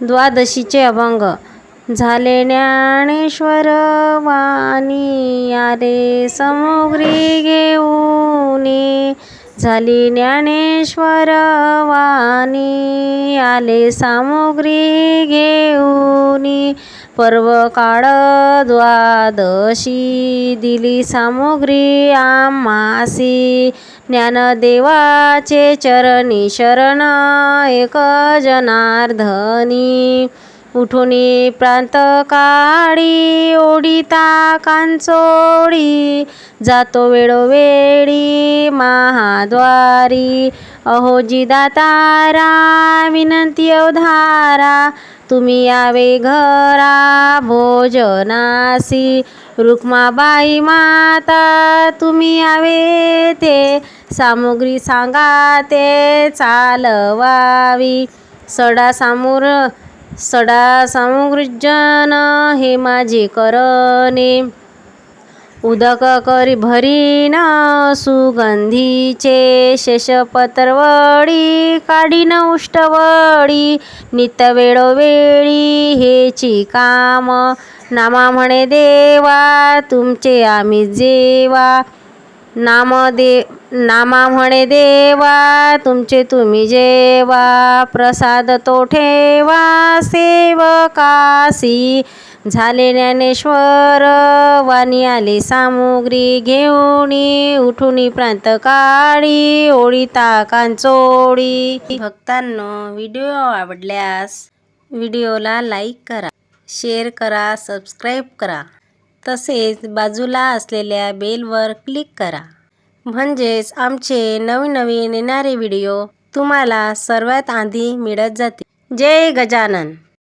द्वादशीचे अभंग. झाले ज्ञानेश्वर वाणी आले समुग्री घेऊनी झाली ज्ञानेश्वर वाणी आले सामुग्री घेऊनी पर्व काळ द्वादशी दिली सामुग्री आमासी ज्ञानदेवाचे चरणी शरण एक जनार्धनी उठुनी प्रांत काळी ओढिता कांचोळी. जातो वेळोवेळी महाद्वारी. अहोजी दातारा विनंती अवधारा. तुम्ही यावे घरा भोजनासी. रुक्माबाई माता तुम्ही यावे ते. सामुग्री सांगा ते चालवावी. सडा सामुर सडा सामुग्रीजन हे माझे करणे. उदक करी भरीन सुगंधीचे शेषपत्रवडी काढीन उष्टवडी नित वेळोवेळी हेची काम नामा म्हणे देवा तुमचे आम्ही जेवा. नाम दे नामा म्हणे देवा तुमचे तुम्ही जेवा. प्रसाद तो ठेवा सेवकासी. झाले ज्ञानेश्वर वाणी आली सामुग्री घेऊन उठून प्रांत काळी ओळीता कांचोळी भक्तांनो व्हिडिओ आवडल्यास व्हिडिओला लाईक करा शेअर करा सबस्क्राईब करा. तसेच बाजूला असलेल्या बेलवर क्लिक करा. म्हणजेच आमचे नवीन नवीन येणारे व्हिडिओ तुम्हाला सर्वात आधी मिळत जातील. जय गजानन.